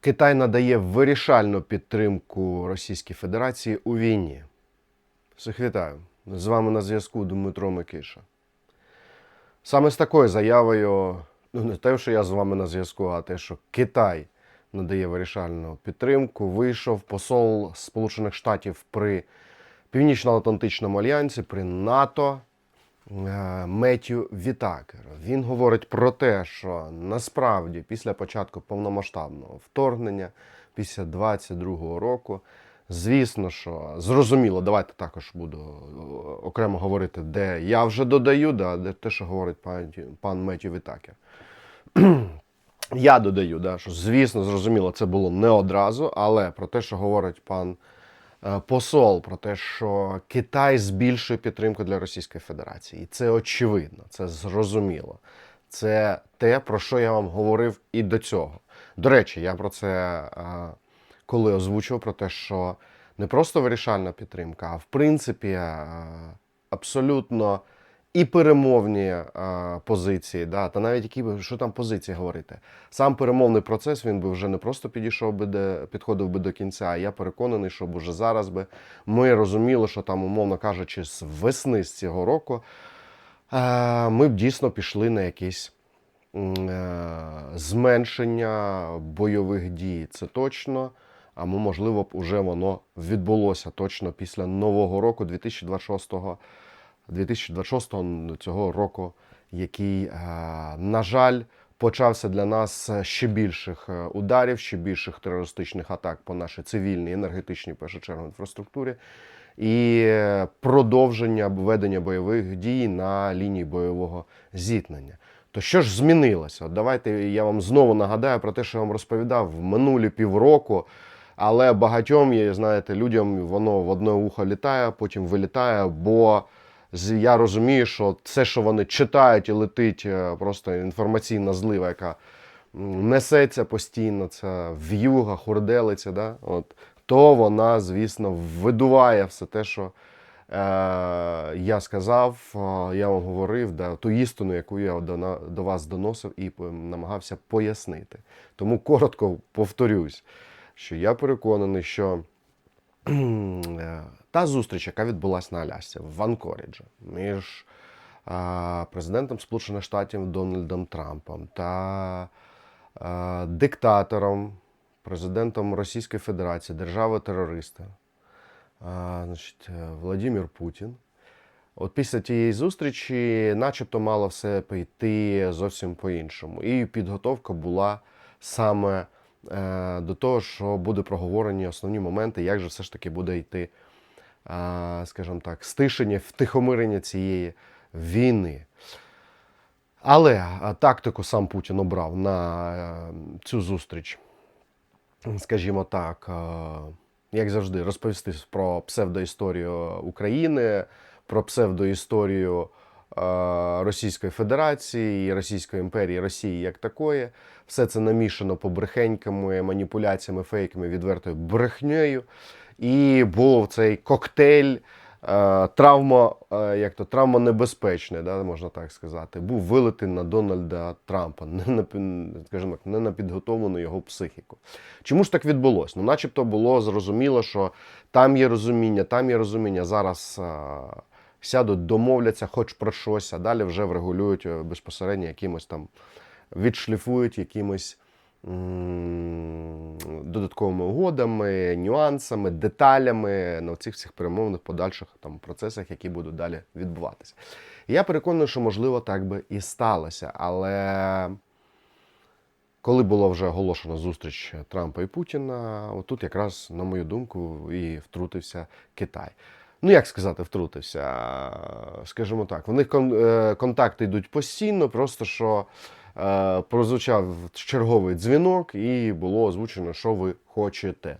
Китай надає вирішальну підтримку Російській Федерації у війні. Всіх вітаю. З вами на зв'язку Дмитро Микиша. Саме з такою заявою, ну не те, що я з вами на зв'язку, а те, що Китай надає вирішальну підтримку, вийшов посол Сполучених Штатів при Північно-Атлантичному альянсі, при НАТО Меттю Вітакер. Він говорить про те, що насправді після початку повномасштабного вторгнення, після 22-го року, звісно, що зрозуміло, давайте також буду е, окремо говорити, де я вже додаю, да, де те, що говорить пан, пан Меттю Вітакер. Я додаю, да, що звісно, зрозуміло, це було не одразу, але про те, що говорить пан е, посол, про те, що Китай збільшує підтримку для Російської Федерації. І це очевидно, це зрозуміло. Це те, про що я вам говорив і до цього. До речі, я про це е, коли озвучував, про те, що не просто вирішальна підтримка, а в принципі е, абсолютно і перемовні е, позиції, да, та навіть які що там позиції говорити. Сам перемовний процес він би вже не просто підійшов би де, підходив би до кінця. А я переконаний, щоб уже зараз би ми розуміли, що там, умовно кажучи, з весни з цього року е, ми б дійсно пішли на якісь е, зменшення бойових дій. Це точно. А мо- можливо б уже воно відбулося точно після нового року 2026 2026 цього року, який, е, на жаль, почався для нас ще більших е, ударів, ще більших терористичних атак по нашій цивільній, енергетичній, першу чергу, інфраструктурі, і е, продовження ведення бойових дій на лінії бойового зіткнення. То що ж змінилося? От давайте я вам знову нагадаю про те, що я вам розповідав в минулі півроку. Але багатьом, знаєте, людям воно в одне ухо літає, потім вилітає, бо я розумію, що це, що вони читають і летить, е, просто інформаційна злива, яка несеться постійно, це в'юга, хурделиця, да? От, то вона, звісно, видуває все те, що е, я сказав, е, я вам говорив, да, ту істину, яку я до, до вас доносив і намагався пояснити. Тому коротко повторюсь, що я переконаний, що е, та зустріч, яка відбулася на Алясці в Анкоріджі між президентом Сполучених Штатів Дональдом Трампом та диктатором, президентом Російської Федерації, держави-терориста, значить, е, Владимир Путін. От після тієї зустрічі, начебто, мало все пойти зовсім по-іншому. І підготовка була саме е, до того, що буде проговорені основні моменти, як же все ж таки буде йти, скажімо так, стишення, втихомирення цієї війни. Але тактику сам Путін обрав на е, цю зустріч, скажімо так, е, як завжди, розповісти про псевдоісторію України, про псевдоісторію е, Російської Федерації, Російської імперії, Росії як такої. Все це намішано побрехеньками, маніпуляціями, фейками, відвертою брехнею. І був цей коктейль. е, Травма, е, як то травма небезпечна, да, можна так сказати, був вилитий на Дональда Трампа, не на скажімо так, не на підготовлену його психіку. Чому ж так відбулося? Ну, начебто було зрозуміло, що там є розуміння, там є розуміння. Зараз е, сядуть, домовляться, хоч про щось, а далі вже врегулюють безпосередньо якимось там, відшліфують якимось додатковими угодами, нюансами, деталями на цих всіх перемовних подальших там процесах, які будуть далі відбуватися. Я переконаний, що можливо так би і сталося, але коли була вже оголошена зустріч Трампа і Путіна, отут якраз, на мою думку, і втрутився Китай. Ну, як сказати, втрутився. Скажімо так, в них е, контакти йдуть постійно, просто що прозвучав черговий дзвінок, і було озвучено, що ви хочете.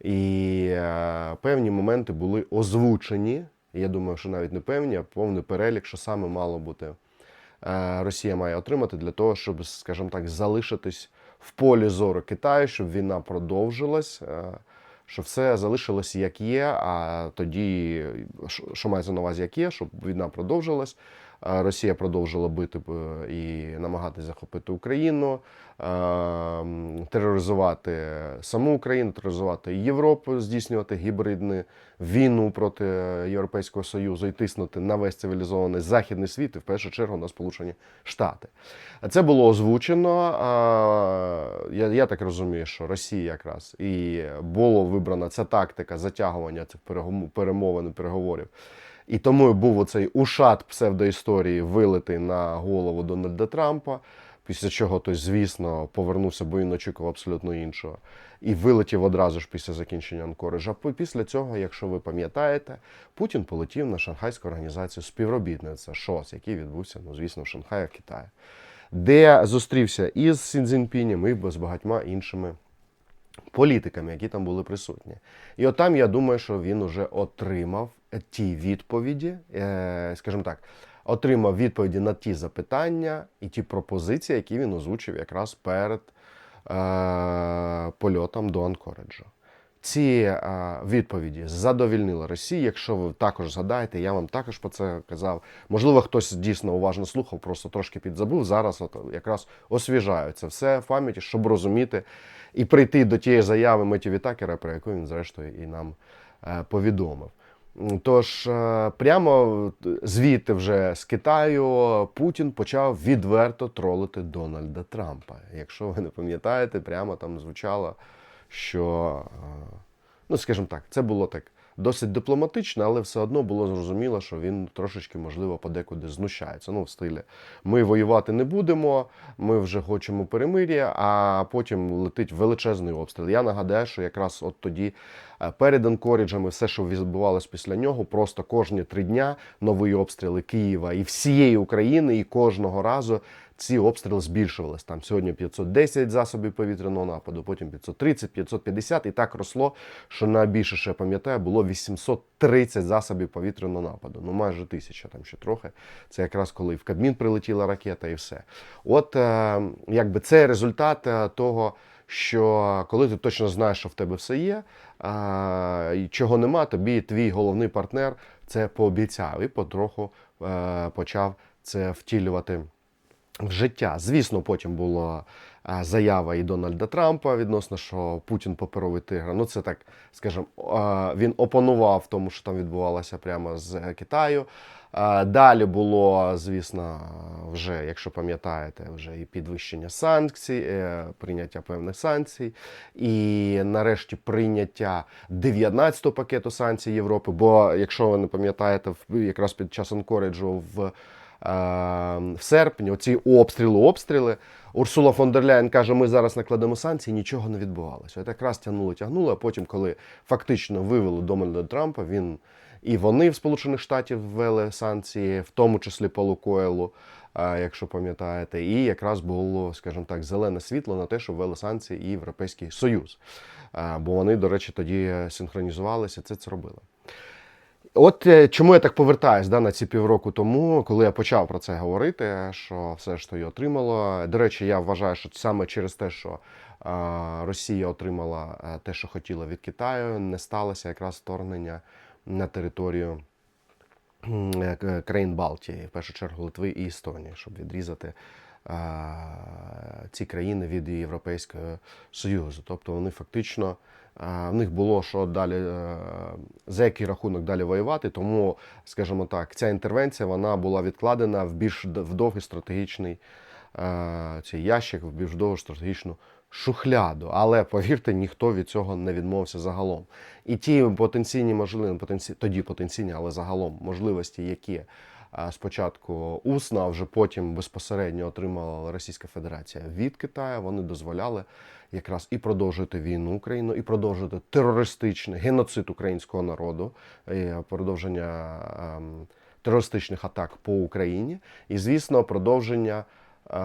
І е, певні моменти були озвучені. Я думаю, що навіть не певні, а повний перелік, що саме мало бути е, Росія має отримати для того, щоб, скажімо так, залишитись в полі зору Китаю, щоб війна продовжилась, е, щоб все залишилось як є. А тоді, що мається на увазі, як є, щоб війна продовжилась. Е, Росія продовжила бити е, і намагатись захопити Україну. е, тероризувати саму Україну, тероризувати Європу, здійснювати гібридну війну проти Європейського Союзу і тиснути на весь цивілізований західний світ, і в першу чергу на Сполучені Штати. Це було озвучено. Я, я так розумію, що Росія якраз і було вибрана ця тактика затягування цих перемовин переговорів. І тому був оцей ушат псевдоісторії вилитий на голову Дональда Трампа. Після чого той, звісно, повернувся, бо він очікував абсолютно іншого. І вилетів одразу ж після закінчення Анкорижа. По- Після цього, якщо ви пам'ятаєте, Путін полетів на Шанхайську організацію співробітництва ШОС, який відбувся, ну, звісно, в Шанхаї, Китаї, де зустрівся із Сінзінпінем і з багатьма іншими політиками, які там були присутні. І от там я думаю, що він уже отримав ті відповіді, е, скажімо так, отримав відповіді на ті запитання і ті пропозиції, які він озвучив якраз перед е, польотом до Анкориджа. Ці е, відповіді задовільнили Росію. Якщо ви також згадаєте, я вам також про це казав. Можливо, хтось дійсно уважно слухав, просто трошки підзабув. Зараз от якраз освіжаю це все в пам'яті, щоб розуміти і прийти до тієї заяви Меті Вітакера, про яку він зрештою і нам повідомив. Тож е, прямо звідти вже з Китаю Путін почав відверто тролити Дональда Трампа. Якщо ви не пам'ятаєте, прямо там звучало, що, е, ну скажімо так, це було так досить дипломатично, але все одно було зрозуміло, що він трошечки, можливо, подекуди знущається. Ну, в стилі ми воювати не будемо, ми вже хочемо перемир'я, а потім летить величезний обстріл. Я нагадаю, що якраз от тоді е, перед Анкоріджем і все, що відбувалось після нього, просто кожні три дня нові обстріли Києва і всієї України, і кожного разу ці обстріли збільшувались. Там сьогодні 510 засобів повітряного нападу, потім 530, 550, і так росло, що найбільше, я пам'ятаю, було 830 засобів повітряного нападу. Ну майже тисяча там ще трохи. Це якраз коли в Кабмін прилетіла ракета і все. От е, якби це результат е, того. Що коли ти точно знаєш, що в тебе все є, а, і чого нема, тобі твій головний партнер це пообіцяв і потроху е, почав це втілювати в життя. Звісно, потім була е, заява і Дональда Трампа відносно, що Путін паперовий тигр. Ну, це так, скажімо, е, він опанував тому, що там відбувалося прямо з Китаю. Е, Далі було, звісно, вже, якщо пам'ятаєте, вже і підвищення санкцій, е, прийняття певних санкцій, і нарешті прийняття 19-го пакету санкцій Європи. Бо, якщо ви не пам'ятаєте, якраз під час Анкориджу в е, в серпні, оці обстріли, обстріли. Урсула фон дер Ляєн каже, ми зараз накладемо санкції, нічого не відбувалося. От якраз тягнули, тягнули, а потім, коли фактично вивели Дональда Трампа, він і вони в Сполучених Штатів ввели санкції, в тому числі по Лукойлу, якщо пам'ятаєте, і якраз було, скажімо так, зелене світло на те, що ввели санкції і Європейський Союз. Бо вони, до речі, тоді синхронізувалися, це це робили. От е, чому я так повертаюсь да, на ці півроку тому, коли я почав про це говорити, що все ж то отримало. До речі, я вважаю, що саме через те, що е, Росія отримала е, те, що хотіла від Китаю, не сталося якраз вторгнення на територію країн Балтії, в першу чергу Литви і Естонії, щоб відрізати ці країни від Європейського Союзу. Тобто вони фактично в них було що далі е, за який рахунок далі воювати. Тому, скажімо так, ця інтервенція вона була відкладена в більш в довгий стратегічний е, цей ящик, в більш довгу стратегічну шухляду. Але повірте, ніхто від цього не відмовився загалом. І ті потенційні можливі, потенці... тоді потенційні, але загалом можливості, які спочатку усно, а вже потім безпосередньо отримала Російська Федерація від Китаю, вони дозволяли якраз і продовжити війну Україну, і продовжити терористичний геноцид українського народу, і продовження ем, терористичних атак по Україні, і звісно, продовження. Е,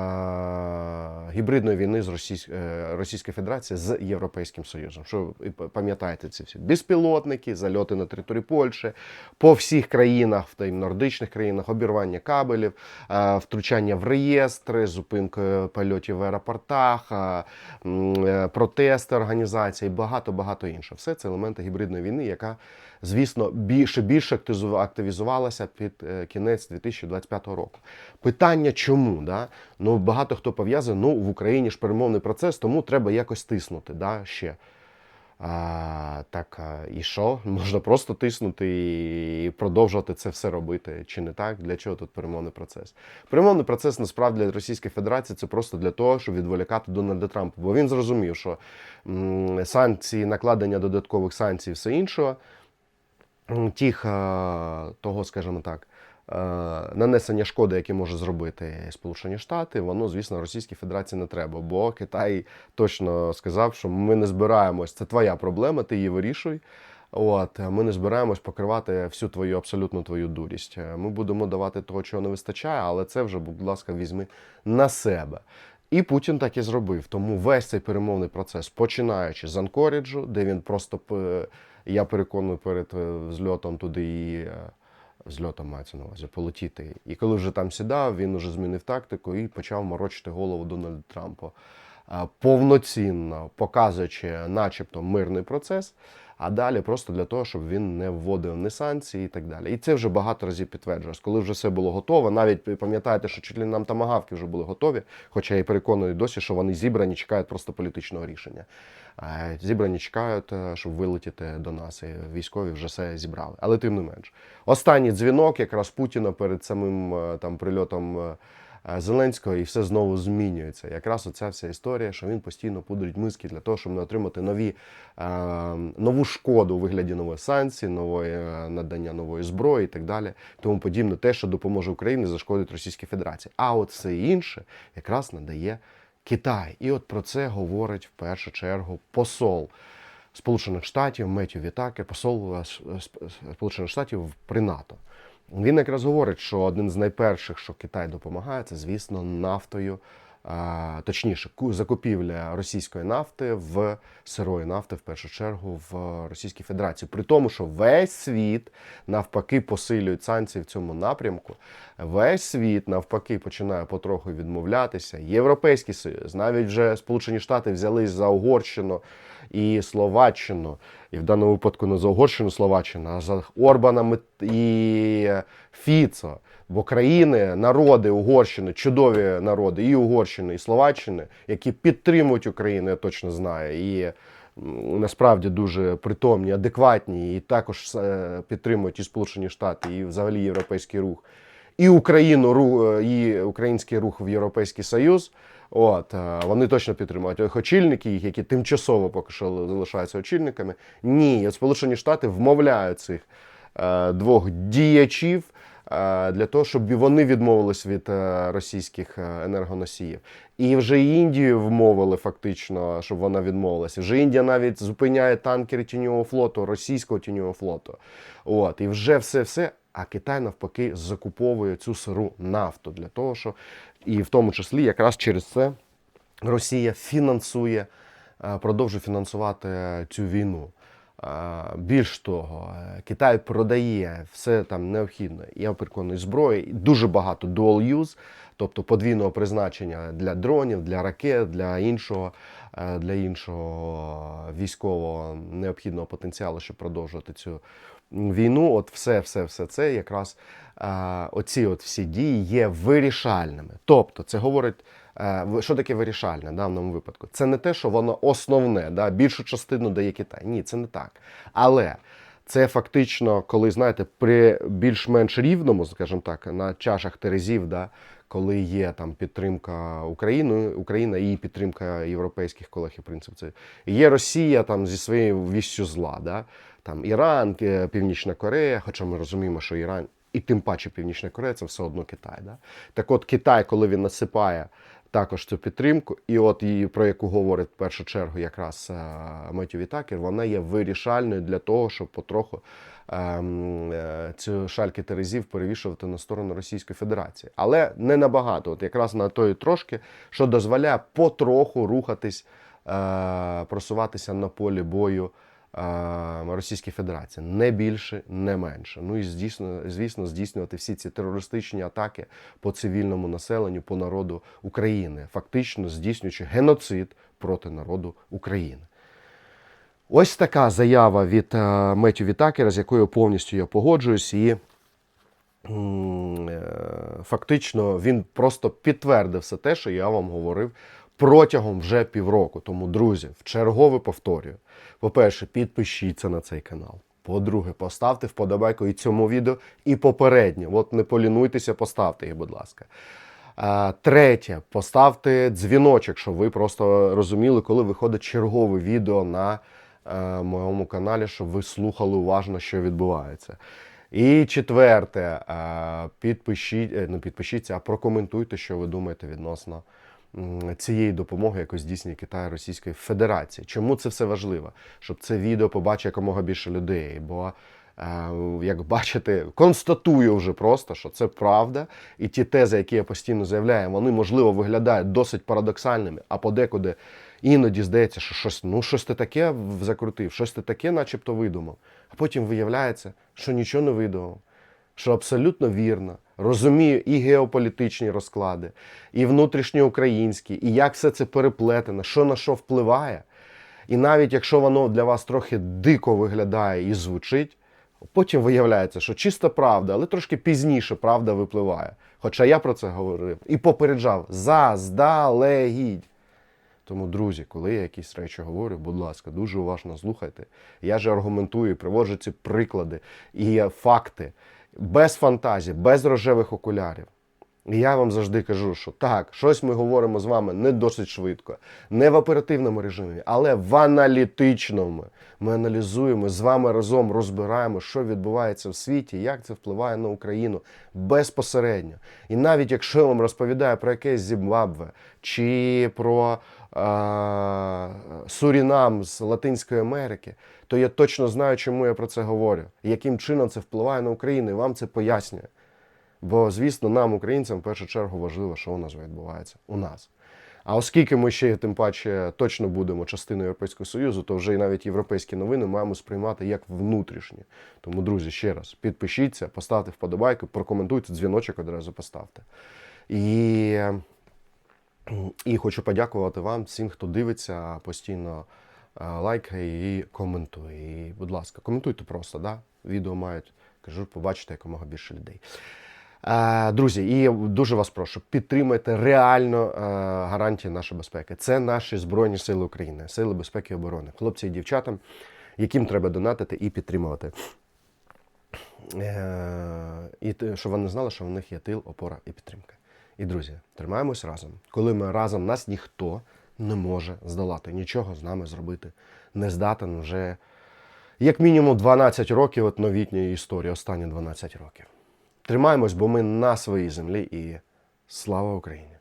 Гібридної війни з Російсь... е, Російської Федерації з Європейським Союзом. Що пам'ятаєте ці всі безпілотники, зальоти на території Польщі, по всіх країнах, в тим нордичних країнах, обірвання кабелів, е, втручання в реєстри, зупинка польотів в аеропортах, протести організацій, багато багато іншого. Все це елементи гібридної війни, яка, звісно, більше більше активізу- активізувалася під е, кінець 2025 року. Питання чому? Да? Ну, багато хто пов'язує, ну, в Україні ж перемовний процес, тому треба якось тиснути. Да, ще. А, так, і що? Можна просто тиснути і продовжувати це все робити, чи не так? Для чого тут перемовний процес? Перемовний процес насправді для Російської Федерації це просто для того, щоб відволікати Дональда Трампа. Бо він зрозумів, що санкції, накладення додаткових санкцій, все іншого, тих е, того, скажімо так. е, Нанесення шкоди, яке може зробити Сполучені Штати, воно, звісно, Російській Федерації не треба, бо Китай точно сказав, що ми не збираємось. Це твоя проблема, ти її вирішуй. От ми не збираємось покривати всю твою абсолютно твою дурість. Ми будемо давати того, чого не вистачає, але це вже, будь ласка, візьми на себе. І Путін так і зробив. Тому весь цей перемовний процес, починаючи з Анкоріджу, де він просто я переконую перед е, взльотом туди і зльотом мається на увазі полетіти. І коли вже там сідав, він уже змінив тактику і почав морочити голову Дональду Трампу е, повноцінно показуючи, начебто, мирний процес. А далі просто для того, щоб він не вводив ні санкції і так далі. І це вже багато разів підтверджувалось. Коли вже все було готово, навіть пам'ятаєте, що чуть ли нам тамагавки вже були готові, хоча я і переконую досі, що вони зібрані, чекають просто політичного рішення. Е, Зібрані чекають, е, щоб вилетіти до нас. І військові вже все зібрали. Але тим не менш. Останній дзвінок якраз Путіна перед самим е, там прильотом. Е, Зеленського і все знову змінюється. Якраз оця вся історія, що він постійно пудрить миски для того, щоб не отримати нові, е, нову шкоду у вигляді нової санкції, нової е, надання нової зброї і так далі. Тому подібне те, що допоможе Україні, зашкодить Російській Федерації. А от все інше якраз надає Китай. І от про це говорить в першу чергу посол. Сполучених Штатів Меттю Вітаке, посол Сполучених Штатів при НАТО. Він якраз говорить, що один з найперших, що Китай допомагає, це, звісно, нафтою, точніше, ку- закупівля російської нафти в сирої нафти, в першу чергу, в Російській Федерації. При тому, що весь світ навпаки посилюють санкції в цьому напрямку. Весь світ навпаки починає потроху відмовлятися. Європейський Союз, навіть вже Сполучені Штати взялись за Угорщину і Словаччину, і в даному випадку не за Угорщину, Словаччину, а за Орбана і Фіцо. Бо країни, народи Угорщини, чудові народи і Угорщини, і Словаччини, які підтримують Україну, я точно знаю, і насправді дуже притомні, адекватні, і також е, підтримують і Сполучені Штати, і взагалі європейський рух, і Україну, е, і український рух в Європейський Союз. От е, вони точно підтримують Їх очільники, їх, які тимчасово поки що залишаються очільниками. Ні, Сполучені Штати вмовляють цих е, двох діячів е, для того, щоб вони відмовились від е, російських енергоносіїв. І вже Індію вмовили фактично, щоб вона відмовилася. Вже Індія навіть зупиняє танкери тіньового флоту, російського тіньового флоту. От, і вже все все. А Китай навпаки закуповує цю сиру нафту для того, що і в тому числі якраз через це Росія фінансує, е, продовжує фінансувати цю війну. Е, Більш того, е, Китай продає все там необхідне. Я переконаний зброї, дуже багато dual use, тобто подвійного призначення для дронів, для ракет, для іншого, для іншого військового необхідного потенціалу, щоб продовжувати цю війну. От все, все, все це якраз е, оці от всі дії є вирішальними. Тобто, це говорить. е, Що таке вирішальне в даному випадку? Це не те, що воно основне, да, більшу частину дає Китай. Ні, це не так. Але це фактично, коли знаєте, при більш-менш рівному, скажімо так, на чашах терезів, да, коли є там підтримка України, Україна і підтримка європейських колег, і принцип це є Росія там зі своєю вістю зла, да, там Іран, Північна Корея, хоча ми розуміємо, що Іран. І тим паче Північна Корея це все одно Китай. Да? Так от Китай, коли він насипає також цю підтримку, і от її, про яку говорить в першу чергу якраз е, Меттю Вітакер, вона є вирішальною для того, щоб потроху ем, е, цю шальки терезів перевішувати на сторону Російської Федерації. Але не набагато, от якраз на тої трошки, що дозволяє потроху рухатись, е, просуватися на полі бою. Російській Федерації не більше, не менше. Ну і звісно, звісно, здійснювати всі ці терористичні атаки по цивільному населенню, по народу України, фактично здійснюючи геноцид проти народу України. Ось така заява від е, Меттю Вітакера, з якою повністю я погоджуюсь, і е, фактично він просто підтвердив все те, що я вам говорив протягом вже півроку. Тому, друзі, в чергове повторюю. По-перше, підпишіться на цей канал. По-друге, поставте вподобайку і цьому відео, і попереднє. От не полінуйтеся, поставте їх, будь ласка. А, Третє, поставте дзвіночок, щоб ви просто розуміли, коли виходить чергове відео на е, моєму каналі, щоб ви слухали уважно, що відбувається. І четверте, е, підпишіть, е, не підпишіться, а прокоментуйте, що ви думаєте відносно цієї допомоги, яку здійснює Китай Російської Федерації. Чому це все важливо? Щоб це відео побачить якомога більше людей. Бо Е, як бачите, констатую вже просто, що це правда, і ті тези, які я постійно заявляю, вони можливо виглядають досить парадоксальними, а подекуди іноді здається, що щось, ну щось ти таке закрутив, щось ти таке, начебто видумав. А потім виявляється, що нічого не видумав, що абсолютно вірно. Розумію і геополітичні розклади, і внутрішньоукраїнські, і як все це переплетено, що на що впливає. І навіть якщо воно для вас трохи дико виглядає і звучить, потім виявляється, що чиста правда, але трошки пізніше правда випливає. Хоча я про це говорив і попереджав заздалегідь. Тому, друзі, коли я якісь речі говорю, будь ласка, дуже уважно слухайте. Я же аргументую, приводжу ці приклади і факти без фантазії, без рожевих окулярів. І я вам завжди кажу, що так, щось ми говоримо з вами не досить швидко, не в оперативному режимі, але в аналітичному. Ми аналізуємо з вами разом розбираємо, що відбувається в світі, як це впливає на Україну безпосередньо. І навіть якщо я вам розповідаю про якесь Зімбабве чи про Сурінам з Латинської Америки, то я точно знаю, чому я про це говорю, яким чином це впливає на Україну, і вам це пояснюю. Бо, звісно, нам, українцям, в першу чергу важливо, що у нас відбувається у нас. А оскільки ми ще тим паче точно будемо частиною Європейського Союзу, то вже і навіть європейські новини маємо сприймати як внутрішні. Тому, друзі, ще раз підпишіться, поставте вподобайку, прокоментуйте, дзвіночок одразу поставте. І, і хочу подякувати вам, всім, хто дивиться, постійно е, лайкає і коментує. І, будь ласка, коментуйте просто, да? відео мають, кажу, побачите якомога більше людей. Е, Друзі, і дуже вас прошу, підтримайте реально е, гарантії нашої безпеки. Це наші Збройні Сили України, Сили безпеки і оборони, хлопці і дівчата, яким треба донатити і підтримувати. І щоб вони знали, що в них є тил, опора і підтримка. І друзі, тримаємось разом. Коли ми разом, нас ніхто не може здолати, нічого з нами зробити не здатен вже як мінімум 12 років от новітньої історії, останні 12 років. Тримаємось, бо ми на своїй землі і слава Україні!